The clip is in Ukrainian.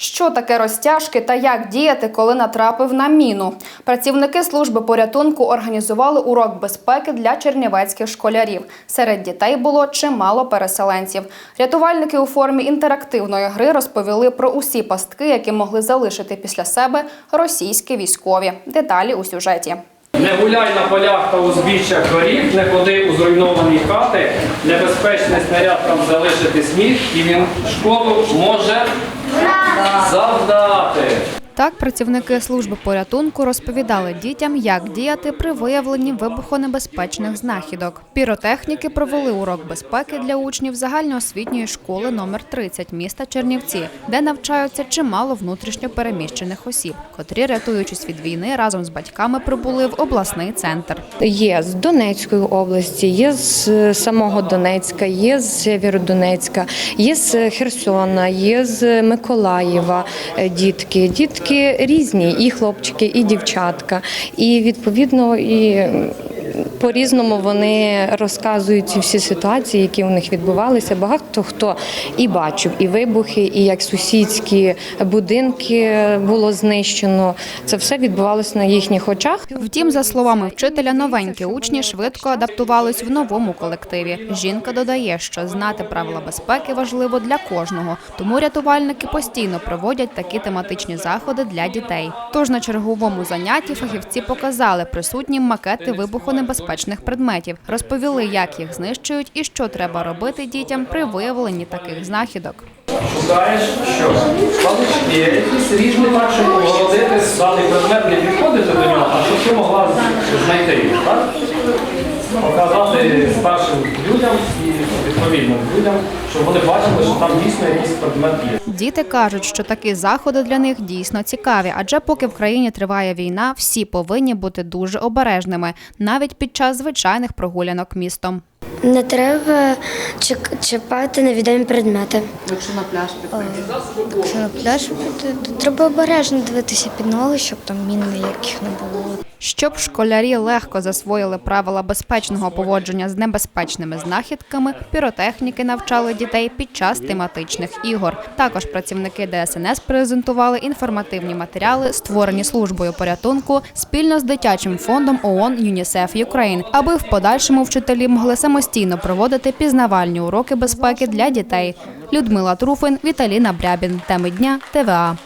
Що таке розтяжки та як діяти, коли натрапив на міну? Працівники служби порятунку організували урок безпеки для чернівецьких школярів. Серед дітей було чимало переселенців. Рятувальники у формі інтерактивної гри розповіли про усі пастки, які могли залишити після себе російські військові. Деталі у сюжеті. Не гуляй на полях та узбіччях горів, не ходи у зруйновані хати, небезпечний снаряд там залишити сміх, і він шкоду може завдати. Так, працівники служби порятунку розповідали дітям, як діяти при виявленні вибухонебезпечних знахідок. Піротехніки провели урок безпеки для учнів загальноосвітньої школи номер 30 міста Чернівці, де навчаються чимало внутрішньо переміщених осіб, котрі, рятуючись від війни, разом з батьками прибули в обласний центр. Є з Донецької області, є з самого Донецька, є з Сєвєродонецька, є з Херсона, є з Миколаєва е, дітки. Дітки різні, і хлопчики, і дівчатка. І відповідно і. М, По-різному вони розказують ці всі ситуації, які у них відбувалися. Багато хто і бачив і вибухи, і як сусідські будинки було знищено. Це все відбувалося на їхніх очах. Втім, за словами вчителя, новенькі учні швидко адаптувались в новому колективі. Жінка додає, що знати правила безпеки важливо для кожного, тому рятувальники постійно проводять такі тематичні заходи для дітей. Тож на черговому занятті фахівці показали присутнім макети вибухонебезпечних предметів, розповіли, як їх знищують і що треба робити дітям при виявленні таких знахідок. Шукаєш що? Палички, якісь різні так, щоб огородити даний предмет, не підходити до нього, а щоб ти могла знайти їх, так? Показати людям і відповідним людям, щоб вони бачили, що там дійсно якийсь предмет є. Діти кажуть, що такі заходи для них дійсно цікаві, адже поки в країні триває війна, всі повинні бути дуже обережними, навіть під час звичайних прогулянок містом. Не треба чіпати невідомі предмети. Якщо на пляж піти. Якщо на пляж то треба обережно дивитися під ноги, щоб там мін ніяких не було. Щоб школярі легко засвоїли правила безпечного поводження з небезпечними знахідками, піротехніки навчали дітей під час тематичних ігор. Також працівники ДСНС презентували інформативні матеріали, створені службою порятунку спільно з дитячим фондом ООН ЮНІСЕФ Юкрейн, аби в подальшому вчителі могли самостійно проводити пізнавальні уроки безпеки для дітей. Людмила Труфин, Віталіна Брябін. Теми дня ТВА.